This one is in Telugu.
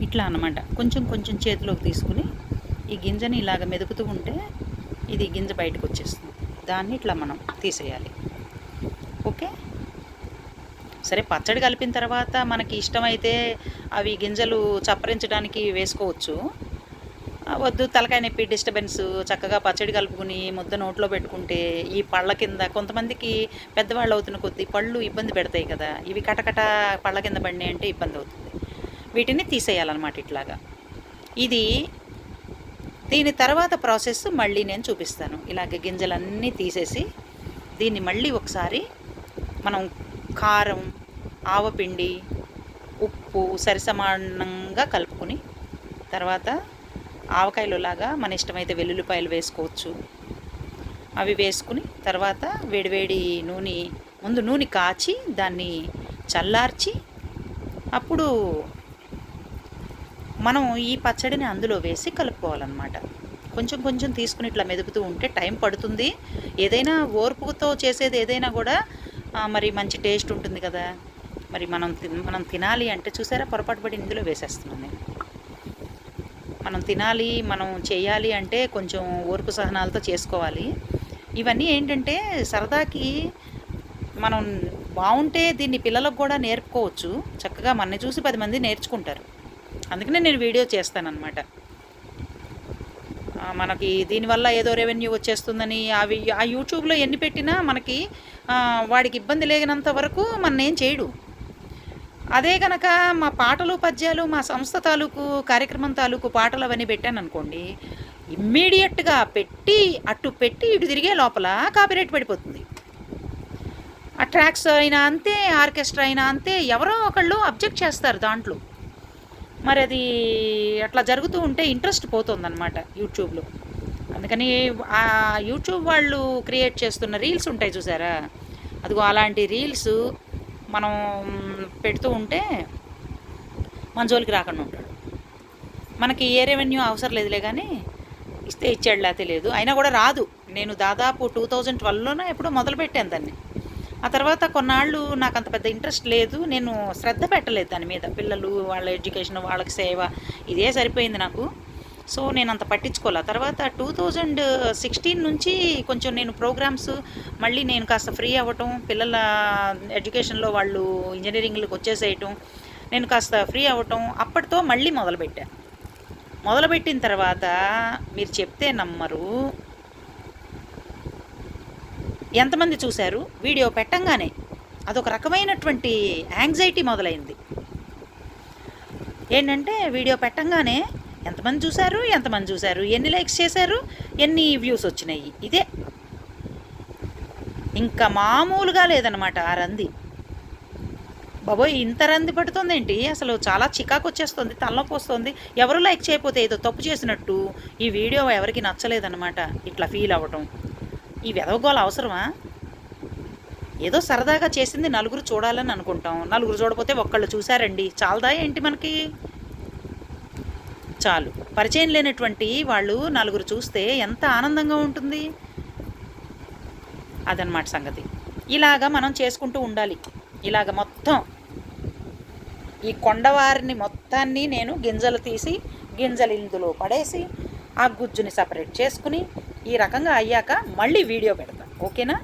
ఇట్లా అనమాట కొంచెం కొంచెం చేతిలోకి తీసుకుని ఈ గింజని ఇలాగ మెదుపుతూ ఉంటే ఇది గింజ బయటకు వచ్చేస్తుంది. దాన్ని ఇట్లా మనం తీసేయాలి. ఓకే? సరే పచ్చడి కలిపిన తర్వాత మనకి ఇష్టమైతే అవి గింజలు చప్పరించడానికి వేసుకోవచ్చు. వద్దు తలకాయ నొప్పి డిస్టర్బెన్స్ చక్కగా పచ్చడి కలుపుకుని ముద్ద నోట్లో పెట్టుకుంటే ఈ పళ్ళ కింద కొంతమందికి పెద్దవాళ్ళు అవుతున్న కొద్దీ పళ్ళు ఇబ్బంది పెడతాయి కదా. ఇవి కటకట పళ్ళ కింద పడినాయి అంటే ఇబ్బంది అవుతుంది. వీటిని తీసేయాలన్నమాట ఇట్లాగా. ఇది దీని తర్వాత ప్రాసెస్ మళ్ళీ నేను చూపిస్తాను. ఇలాగ గింజలన్నీ తీసేసి దీన్ని మళ్ళీ ఒకసారి మనం కారం ఆవపిండి ఉప్పు సరిసమానంగా కలుపుకొని తర్వాత ఆవకాయలు లాగా మన ఇష్టమైతే వెల్లుల్లిపాయలు వేసుకోవచ్చు. అవి వేసుకుని తర్వాత వేడివేడి నూనె ముందు నూనె కాచి దాన్ని చల్లార్చి అప్పుడు మనం ఈ పచ్చడిని అందులో వేసి కలుపుకోవాలన్నమాట. కొంచెం కొంచెం తీసుకుని ఇట్లా మెదుపుతూ ఉంటే టైం పడుతుంది. ఏదైనా ఓర్పుతో చేసేది ఏదైనా కూడా మరి మంచి టేస్ట్ ఉంటుంది కదా. మరి మనం మనం తినాలి అంటే చూసారా? పొరపాటు పడి ఇందులో వేసేస్తున్నాను నేను. మనం తినాలి మనం చేయాలి అంటే కొంచెం ఓర్పు సహనాలతో చేసుకోవాలి. ఇవన్నీ ఏంటంటే సరదాకి మనం బాగుంటే దీన్ని పిల్లలకు కూడా నేర్పుకోవచ్చు. చక్కగా మనని చూసి పది మంది నేర్చుకుంటారు. అందుకనే నేను వీడియో చేస్తానన్నమాట. మనకి దీనివల్ల ఏదో రెవెన్యూ వచ్చేస్తుందని అవి ఆ యూట్యూబ్లో ఎన్ని పెట్టినా మనకి వాడికి ఇబ్బంది లేనంత వరకు మన ఏం చేయడు. అదే కనుక మా పాటలు పద్యాలు మా సంస్థ తాలూకు కార్యక్రమం తాలూకు పాటలు అవన్నీ పెట్టాను అనుకోండి ఇమ్మీడియట్గా పెట్టి అటు పెట్టి ఇటు తిరిగే లోపల కాపీరైట్ పడిపోతుంది. ఆ ట్రాక్స్ అయినా అంతే ఆర్కెస్ట్రా అయినా అంతే ఎవరో ఒకళ్ళు అబ్జెక్ట్ చేస్తారు దాంట్లో. మరి అది అట్లా జరుగుతూ ఉంటే ఇంట్రెస్ట్ పోతుందన్నమాట యూట్యూబ్లో. అందుకని ఆ యూట్యూబ్ వాళ్ళు క్రియేట్ చేస్తున్న రీల్స్ ఉంటాయి చూసారా? అదిగో అలాంటి రీల్స్ మనం పెడుతూ ఉంటే మన జోలికి రాకుండా ఉంటాడు. మనకి ఏ రెవెన్యూ అవసరం లేదులే కానీ ఇస్తే ఇచ్చాడు లేకపోతే లేదు. అయినా కూడా రాదు. నేను దాదాపు టూ థౌజండ్ ట్వెల్వ్లోనే ఎప్పుడో మొదలు పెట్టాను దాన్ని. ఆ తర్వాత కొన్నాళ్ళు నాకు అంత పెద్ద ఇంట్రెస్ట్ లేదు. నేను శ్రద్ధ పెట్టలేదు దాని మీద. పిల్లలు వాళ్ళ ఎడ్యుకేషన్ వాళ్ళకి సేవ ఇదే సరిపోయింది నాకు. సో నేను అంత పట్టించుకోలే. తర్వాత టూ థౌజండ్ సిక్స్టీన్ నుంచి కొంచెం నేను ప్రోగ్రామ్స్ మళ్ళీ నేను కాస్త ఫ్రీ అవ్వటం పిల్లల ఎడ్యుకేషన్లో వాళ్ళు ఇంజనీరింగ్లకు వచ్చేసేయటం నేను కాస్త ఫ్రీ అవ్వటం అప్పటితో మళ్ళీ మొదలుపెట్టాను మొదలుపెట్టిన తర్వాత మీరు చెప్తే నమ్మరు. ఎంతమంది చూశారు? వీడియో పెట్టంగానే అదొక రకమైనటువంటి యాంగ్జైటీ మొదలైంది. ఏంటంటే వీడియో పెట్టంగానే ఎంతమంది చూశారు? ఎంతమంది చూశారు? ఎన్ని లైక్స్ చేశారు? ఎన్ని వ్యూస్ వచ్చినాయి? ఇదే. ఇంకా మామూలుగా లేదనమాట ఆ రంది. బాబోయ్ ఇంత రంది పడుతుందేంటి? అసలు చాలా చికాకు వచ్చేస్తుంది తలనొప్పి వస్తుంది. ఎవరు లైక్ చేయకపోతే ఏదో తప్పు చేసినట్టు ఈ వీడియో ఎవరికి నచ్చలేదన్నమాట ఇట్లా ఫీల్ అవ్వటం. ఈ వెదవగోళ అవసరమా? ఏదో సరదాగా చేసింది నలుగురు చూడాలని అనుకుంటాం. నలుగురు చూడకపోతే ఒక్కళ్ళు చూశారండి. చాలదా ఏంటి మనకి? చాలు. పరిచయం లేనటువంటి వాళ్ళు నలుగురు చూస్తే ఎంత ఆనందంగా ఉంటుంది? అదనమాట సంగతి. ఇలాగా మనం చేసుకుంటూ ఉండాలి. ఇలాగ మొత్తం ఈ కొండవారిని మొత్తాన్ని నేను గింజలు తీసి గింజలు ఇందులో పడేసి ఆ గుజ్జుని సపరేట్ చేసుకుని ఈ రకంగా అయ్యాక మళ్ళీ వీడియో పెడతా. ఓకేనా?